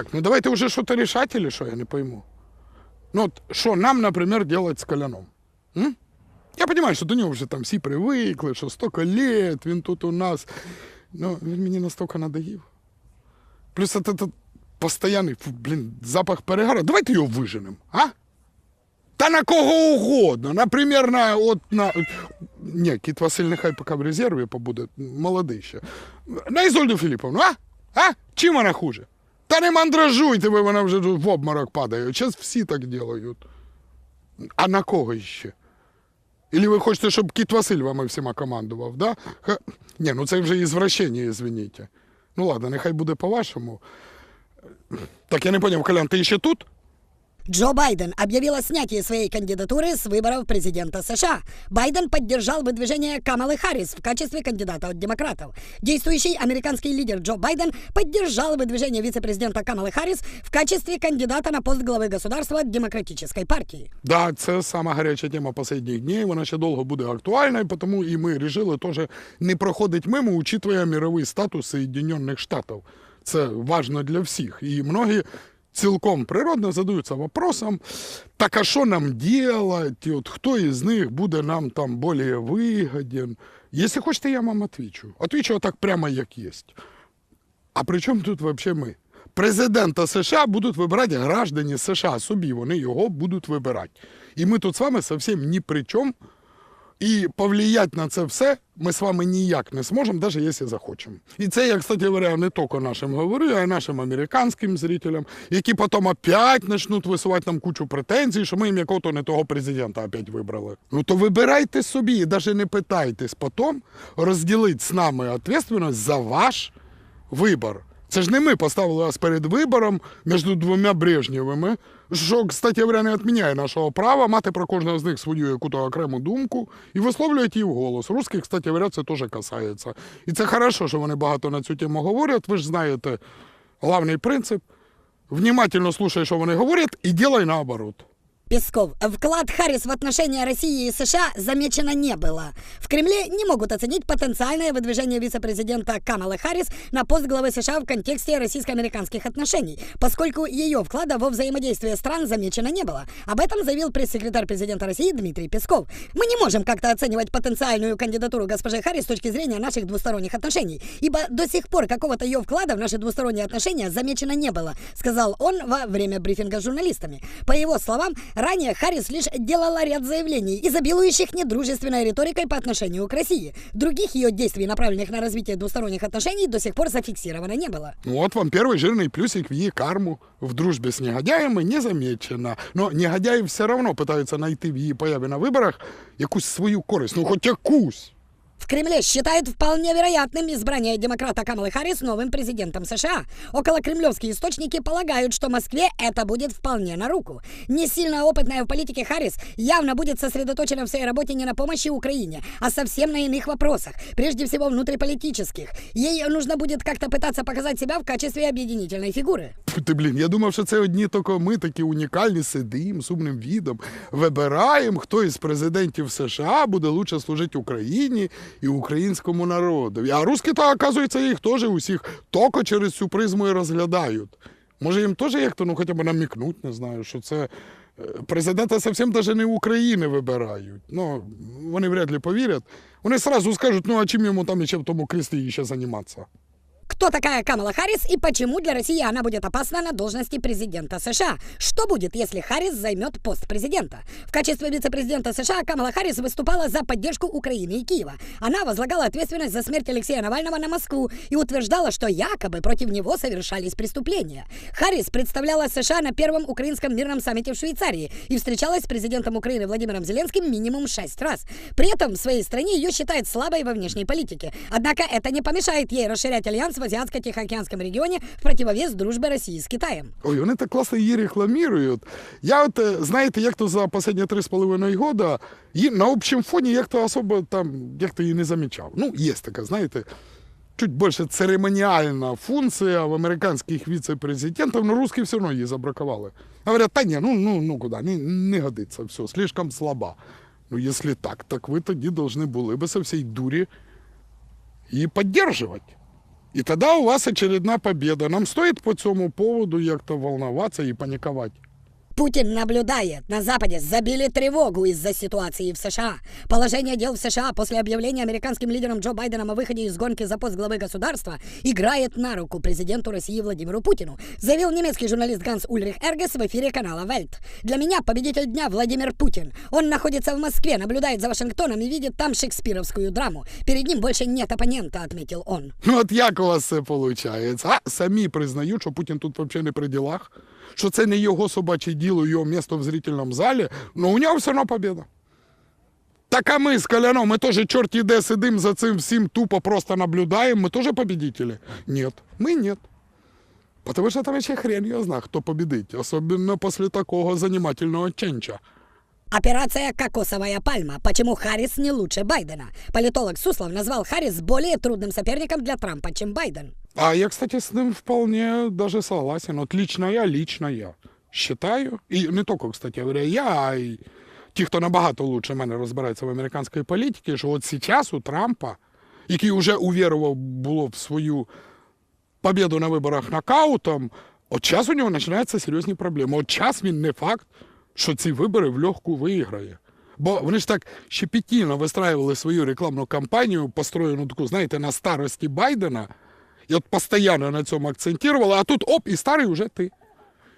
Так, ну давайте уже что-то решать или что, я не пойму. Ну вот, что нам, например, делать с Коляном? М? Я понимаю, що до нього вже там всі привикли, що стільки лет, він тут у нас. Ну, він мені настільки надоїв. Плюс це, постоянний, блін, запах перегара. Давайте його виженемо, а? Та на кого угодно. Наприклад, на, от, на... Ні, Кіт Василь нехай поки в резерві побуде, молодий ще. На Ізольду Філіповну, а? А? Чим вона хуже? Та не мандражуйте ви, вона вже в обморок падає. Зараз всі так делають. А на кого ще? Или ви хочете, щоб Кіт Василь вами всіма командував, да? Ха... Ні, ну це вже ізвращення, извините. Ну ладно, нехай буде по-вашому. Так я не поняв, Колян, ти ще тут? Джо Байден объявил о снятии своей кандидатуры с выборов президента США. Байден поддержал выдвижение Камалы Харрис в качестве кандидата от демократов. Действующий американский лидер Джо Байден поддержал выдвижение вице-президента Камалы Харрис в качестве кандидата на пост главы государства от Демократической партии. Да, це сама гаряча тема останніх днів. Вона ще довго буде актуальною, тому і ми вирішили теж не проходить мимо, учитывая мировий статус Соединенных Штатів. Це важно для всіх. І многі Цілком природно задаються вопросом, так а що нам делать, от хто із них буде нам там більш вигоден. Якщо хочете, я вам отвечу. Отвечу так прямо, як є. А при чому тут взагалі ми? Президента США будуть вибирати граждані США собі, вони його будуть вибирати. І ми тут з вами зовсім ні при чому. І повлиять на це все ми з вами ніяк не зможемо, навіть якщо захочемо. І це я, кстати говоря, не тільки нашим говорю, а й нашим американським зрителям, які потім опять почнуть висувати нам кучу претензій, що ми їм якого-то не того президента опять вибрали. Ну то вибирайте собі і навіть не питайтесь потім розділити з нами відповідальність за ваш вибор. Це ж не ми поставили вас перед вибором між двома Брежнєвими, що, кстати не відміняє нашого права мати про кожного з них свою яку-то окрему думку і висловлювати її вголос. Русських, кстати говоря, це теж касається. І це хорошо, що вони багато на цю тему говорять. Ви ж знаєте головний принцип. Внимательно слушай, що вони говорять, і делай наоборот. Песков. Вклад Харрис в отношения России и США замечено не было. В Кремле не могут оценить потенциальное выдвижение вице-президента Камалы Харрис на пост главы США в контексте российско-американских отношений, поскольку ее вклада во взаимодействие стран замечено не было. Об этом заявил пресс-секретарь президента России Дмитрий Песков. Мы не можем как-то оценивать потенциальную кандидатуру госпожи Харрис с точки зрения наших двусторонних отношений, ибо до сих пор какого-то ее вклада в наши двусторонние отношения замечено не было, сказал он во время брифинга с журналистами. По его словам, Ранее Харрис лишь делала ряд заявлений, изобилующих недружественной риторикой по отношению к России. Других ее действий, направленных на развитие двусторонних отношений, до сих пор зафиксировано не было. Ну, Вот вам первый жирный плюсик в її карму. В дружбі з негодяями не замечено. Но негодяї все равно пытаются найти в її появі на виборах якусь свою користь. Ну, хоч якусь. В Кремле считают вполне вероятным избрание демократа Камалы Харрис новым президентом США. Около кремлевские источники полагают, что Москве это будет вполне на руку. Не сильно опытная в политике Харрис явно будет сосредоточена в своей работе не на помощи Украине, а совсем на иных вопросах, прежде всего внутриполитических. Ей нужно будет как-то пытаться показать себя в качестве объединительной фигуры. Фу Ти, блін, я думав, що це одні тільки ми такі унікальні сидимо з умним відом, вибираємо, хто із президентів США буде лучше служити Україні і українському народу. А русські, то, оказується, їх теж усіх тільки через цю призму і розглядають. Може, їм теж як-то ну, хоча б намікнуть, не знаю, що це е, президента зовсім навіть не України вибирають. Ну, вони вряд ли повірять. Вони одразу скажуть, ну а чим йому там ще в тому кріслі ще займатися? Кто такая Камала Харрис и почему для России она будет опасна на должности президента США? Что будет, если Харрис займет пост президента? В качестве вице-президента США Камала Харрис выступала за поддержку Украины и Киева. Она возлагала ответственность за смерть Алексея Навального на Москву и утверждала, что якобы против него совершались преступления. Харрис представляла США на первом украинском мирном саммите в Швейцарии и встречалась с президентом Украины Владимиром Зеленским минимум шесть раз. При этом в своей стране ее считают слабой во внешней политике. Однако это не помешает ей расширять альянс в Азиатско-Тихоокеанском регионе в противовес дружбе России с Китаем. Ой, вони так класно її рекламують. Я от, е, знаєте, як то за останні три з половиною года, її на общому фоні як то особо там, як то її не замічав. Ну, є така, знаєте, чуть більше церемоніальна функція в американських віце-президентів, но русські все одно її забракували. Говорять, та ні, ну, ну, ну куди, не, не годиться, все, слишком слаба. Ну, якщо так, так ви тоді повинні були би со всій дурі її підтримувати. І тоді у вас очередна победа. Нам стоїть по цьому поводу як-то волноватися і панікувати. Путин наблюдает. На Западе забили тревогу из-за ситуации в США. Положение дел в США после объявления американским лидером Джо Байденом о выходе из гонки за пост главы государства играет на руку президенту России Владимиру Путину, заявил немецкий журналист Ганс Ульрих Эргес в эфире канала Вельт. Для меня победитель дня Владимир Путин. Он находится в Москве, наблюдает за Вашингтоном и видит там шекспировскую драму. Перед ним больше нет оппонента, отметил он. Ну от як у вас це виходить? А самі признають, що Путін тут взагалі не при ділах, Що це не його собаче діло, його місто в зрительному залі, але у нього все одно побіда. Так а ми з Коляном, ми теж чорт де сидимо за цим всім тупо просто наблюдаємо, ми теж победители? Ні, ми ні. Потому що там ще хрен його знаю, хто победить, особливо після такого занимательного ченча. Операция «Кокосовая пальма». Почему Харрис не лучше Байдена? Политолог Суслов назвал Харрис более трудным соперником для Трампа, чем Байден. А я, кстати, с ним вполне даже согласен. Вот лично я, лично я считаю, и не только, кстати говоря, я, а й ті, хто набагато лучше мене розбирається в американській політиці, що от зараз у Трампа, який вже увірував було в свою победу на виборах нокаутом, от час у нього починаються серйозні проблеми. От час він не факт, що ці вибори в легку виграє. Бо вони ж так щепетільно вистраювали свою рекламну кампанію, построєну таку, знаєте, на старості Байдена, і от постійно на цьому акцентували, а тут оп, і старий вже ти.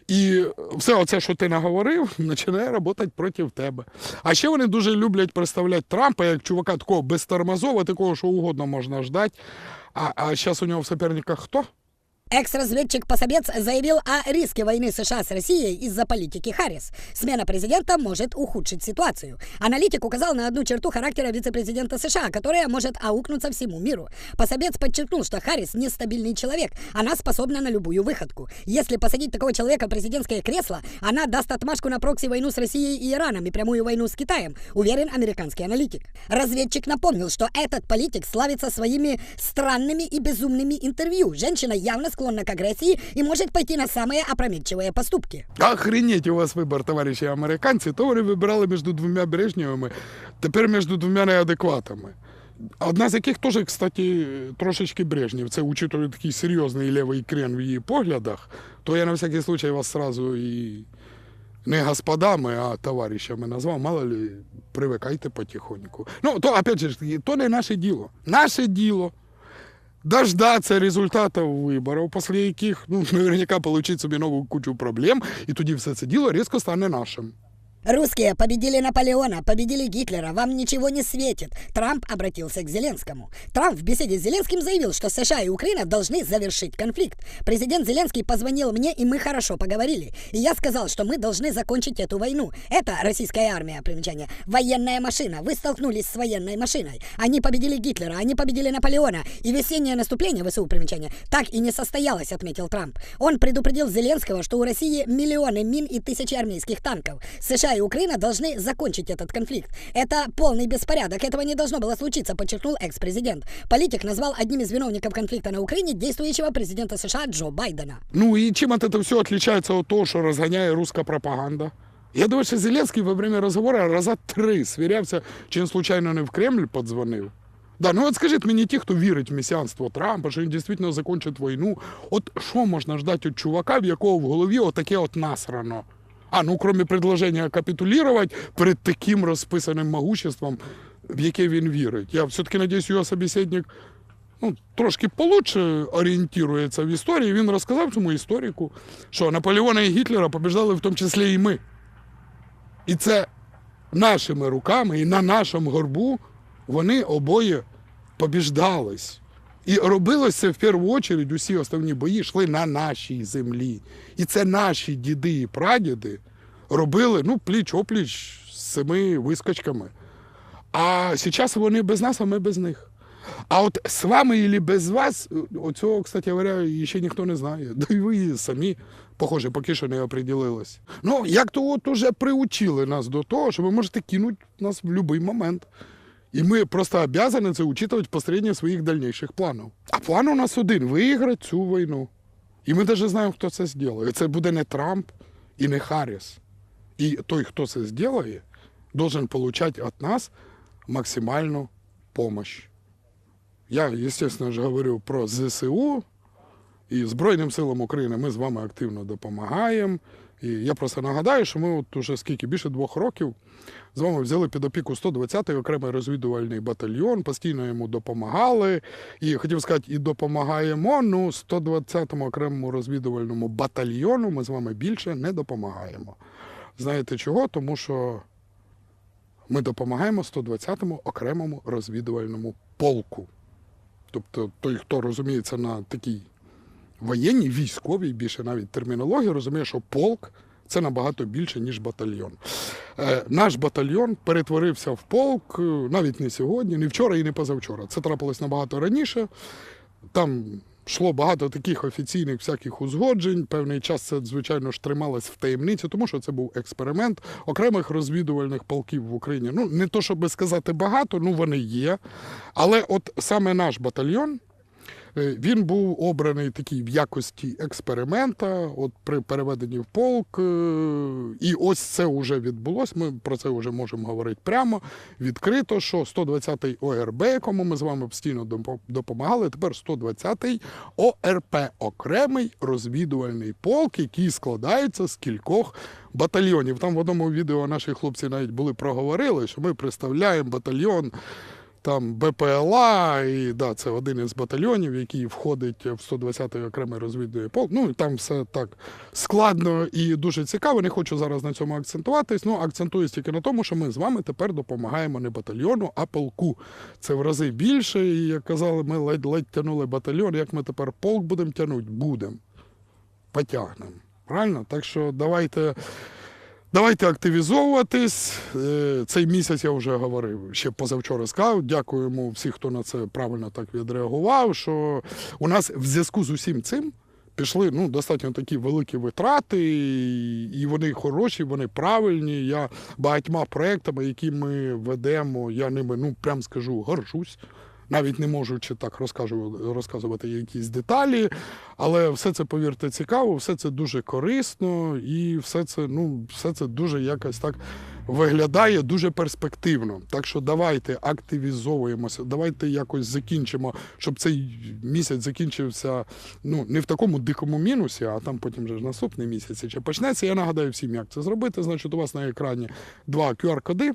І все оце, що ти наговорив, починає працювати проти тебе. А ще вони дуже люблять представляти Трампа як чувака такого безтормозова, такого, що угодно можна ждати. А, а зараз у нього в соперниках хто? Экс-разведчик Пособец заявил о риске войны США с Россией из-за политики Харрис. Смена президента может ухудшить ситуацию. Аналитик указал на одну черту характера вице-президента США, которая может аукнуться всему миру. Пособец подчеркнул, что Харрис нестабильный человек. Она способна на любую выходку. Если посадить такого человека в президентское кресло, она даст отмашку на прокси-войну с Россией и Ираном и прямую войну с Китаем, уверен американский аналитик. Разведчик напомнил, что этот политик славится своими странными и безумными интервью. Женщина явно склонна к агрессии и может пойти на самые опрометчивые поступки. Охренеть у вас вибор, товариші американці, то вони вибирали між двома Брежнєвими, тепер між двома неадекватами. Одна з яких теж, кстати, трошечки Брежнєв. Це учитує такий серйозний лівий крен в її поглядах, то я на всякий случай вас сразу і не господами, а товаришами назвав, мало ли, привикайте потихоньку. Ну, то, опять же, то не наше діло. Наше діло дождаться результатів виборів, після яких ну, наверняка получить собі нову кучу проблем, і тоді все це діло різко стане нашим. Русские победили Наполеона, победили Гитлера, вам ничего не светит. Трамп обратился к Зеленскому. Трамп в беседе с Зеленским заявил, что США и Украина должны завершить конфликт. Президент Зеленский позвонил мне, и мы хорошо поговорили. И я сказал, что мы должны закончить эту войну. Это российская армия, примечание, военная машина. Вы столкнулись с военной машиной. Они победили Гитлера, они победили Наполеона. И весеннее наступление, ВСУ, примечание, так и не состоялось, отметил Трамп. Он предупредил Зеленского, что у России миллионы мин и тысячи армейских танков. США и Украина должны закончить этот конфликт. Это полный беспорядок. Этого не должно было случиться, подчеркнул экс-президент. Политик назвал одним из виновников конфликта на Украине действующего президента США Джо Байдена. Ну и чем от этого все отличается от того, что разгоняет русская пропаганда? Я думаю, що Зеленський во время разговора раза три свірявся, чи він случайно не в Кремль подзвонив. Да, ну от скажіть мені ті, хто вірить в месіанство Трампа, що він дійсно закінчить війну. От що можна ждати від чувака, в якого в голові отаке от насрано? А, ну, кроме предложения капитулировать перед таким розписаним могуществом, в яке він вірить. Я все-таки надіюсь, його собеседник ну, трошки получше орієнтується в історії. Він розказав цьому історику, що Наполеона і Гітлера побіждали в тому числі і ми. І це нашими руками і на нашому горбу вони обоє побіждались. І робилося в першу чергу, усі основні бої йшли на нашій землі. І це наші діди і прадіди робили ну, пліч-опліч з цими вискочками. А зараз вони без нас, а ми без них. А от з вами або без вас, оцього, кстати говоря, ще ніхто не знає. Да й ви самі, похоже, поки що не оприділились. Ну, як то от уже приучили нас до того, що ви можете кинути нас в будь-який момент. І ми просто обязаны це учитывать в построении своїх дальнейших планів. А план у нас один виграти цю війну. І ми навіть знаємо, хто це зробить. Це буде не Трамп і не Харріс. І той, хто це зробить, должен получать від нас максимальну допомогу. Я, звісно ж, говорю про ЗСУ і Збройним силам України. Ми з вами активно допомагаємо. І я просто нагадаю, що ми от уже скільки більше двох років з вами взяли під опіку 120-й окремий розвідувальний батальйон, постійно йому допомагали. І хотів сказати, і допомагаємо. Ну, 120-му окремому розвідувальному батальйону ми з вами більше не допомагаємо. Знаєте чого? Тому що ми допомагаємо 120-му окремому розвідувальному полку. Тобто той, хто розуміється на такій воєнній, військовій, більше навіть термінології, розуміє, що полк це набагато більше, ніж батальйон. Е, наш батальйон перетворився в полк е, навіть не сьогодні, не вчора і не позавчора. Це трапилось набагато раніше. Там йшло багато таких офіційних всяких узгоджень. Певний час це, звичайно ж, трималось в таємниці, тому що це був експеримент окремих розвідувальних полків в Україні. Ну, не то, щоб сказати багато, ну вони є. Але от саме наш батальйон. Е, Він був обраний такий в якості експеримента, от при переведенні в полк. е, І ось це вже відбулось. Ми про це вже можемо говорити прямо, відкрито, що 120-й ОРБ, якому ми з вами постійно допо- допомагали, тепер 120-й ОРП окремий розвідувальний полк, який складається з кількох батальйонів. Там в одному відео наші хлопці навіть були проговорили, що ми представляємо батальйон там БПЛА, і да, це один із батальйонів, який входить в 120-й окремий розвідує полк. Ну і там все так складно і дуже цікаво. Не хочу зараз на цьому акцентуватись. Ну, акцентуюсь тільки на тому, що ми з вами тепер допомагаємо не батальйону, а полку. Це в рази більше. І як казали, ми ледь-ледь тянули батальйон. Як ми тепер полк будемо тягнути? Будемо. Потягнемо. Правильно? Так що давайте. Давайте активізовуватись. Е, Цей місяць я вже говорив, ще позавчора сказав. Дякуємо всім, хто на це правильно так відреагував. Що у нас в зв'язку з усім цим пішли ну, достатньо такі великі витрати, і- вони хороші, вони правильні. Я багатьма проектами, які ми ведемо, я ними, ну прям скажу, горжусь. Навіть не можу чи так розказувати якісь деталі, але все це, повірте, цікаво, все це дуже корисно і все це, ну, все це дуже якось так виглядає дуже перспективно. Так що давайте активізовуємося, давайте якось закінчимо, щоб цей місяць закінчився ну, не в такому дикому мінусі, а там потім вже наступний місяць чи почнеться. Я нагадаю всім, як це зробити. Значить, у вас на екрані два QR-коди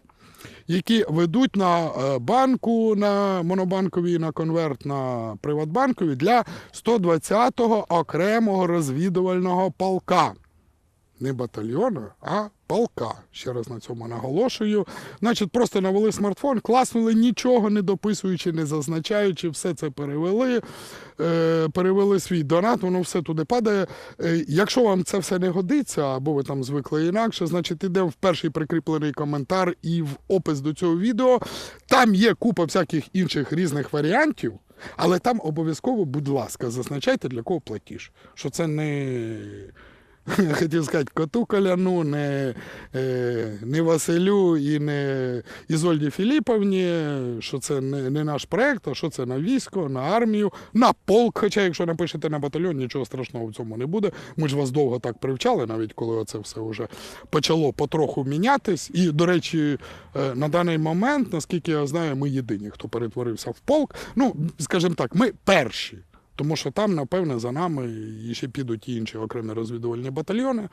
які ведуть на е, банку, на монобанковій, на конверт на Приватбанковій для 120-го окремого розвідувального полка. Не батальйону, а полка. Ще раз на цьому наголошую. Значить, просто навели смартфон, класнули, нічого не дописуючи, не зазначаючи, все це перевели, е, перевели свій донат, воно все туди падає. Е, якщо вам це все не годиться, або ви там звикли інакше, значить ідемо в перший прикріплений коментар і в опис до цього відео. Там є купа всяких інших різних варіантів. Але там обов'язково, будь ласка, зазначайте, для кого платіж. Що це не хотів сказати, коту Коляну, не, е, не Василю і не Ізольді Філіповні, що це не, не наш проект, а що це на військо, на армію, на полк. Хоча, якщо напишете на батальйон, нічого страшного в цьому не буде. Ми ж вас довго так привчали, навіть коли це все вже почало потроху мінятись. І, до речі, е, на даний момент, наскільки я знаю, ми єдині, хто перетворився в полк. Ну, скажімо так, ми перші. Тому що там, напевне, за нами ще підуть інші окремі розвідувальні батальйони,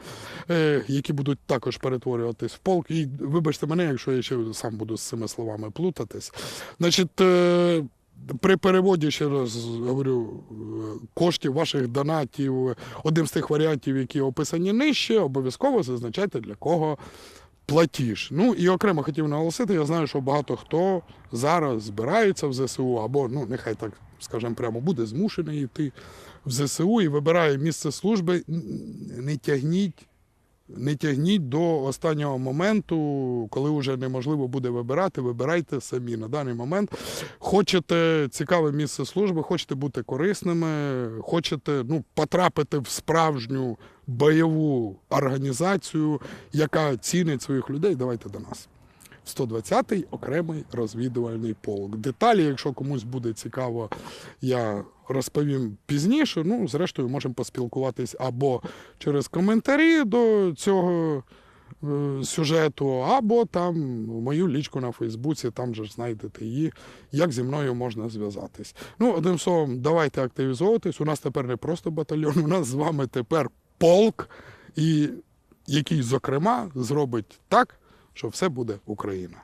е, які будуть також перетворюватись в полк. І вибачте мене, якщо я ще сам буду з цими словами плутатись. Значить, е, при переводі, ще раз говорю, е, коштів ваших донатів, одним з тих варіантів, які описані нижче, обов'язково зазначайте для кого платіж. Ну і окремо хотів наголосити, я знаю, що багато хто зараз збирається в ЗСУ, або ну нехай так скажемо прямо буде змушений йти в ЗСУ і вибирає місце служби. Не тягніть. Не тягніть до останнього моменту, коли вже неможливо буде вибирати. Вибирайте самі на даний момент. Хочете цікаве місце служби, хочете бути корисними, хочете ну, потрапити в справжню бойову організацію, яка цінить своїх людей. Давайте до нас. 120-й окремий розвідувальний полк. Деталі, якщо комусь буде цікаво, я розповім пізніше. Ну, зрештою, можемо поспілкуватись або через коментарі до цього е, сюжету, або там мою лічку на Фейсбуці, там же ж знайдете її, як зі мною можна зв'язатись. Ну, одним словом, давайте активізовуватись. У нас тепер не просто батальйон, у нас з вами тепер полк, і який, зокрема, зробить так, що все буде Україна.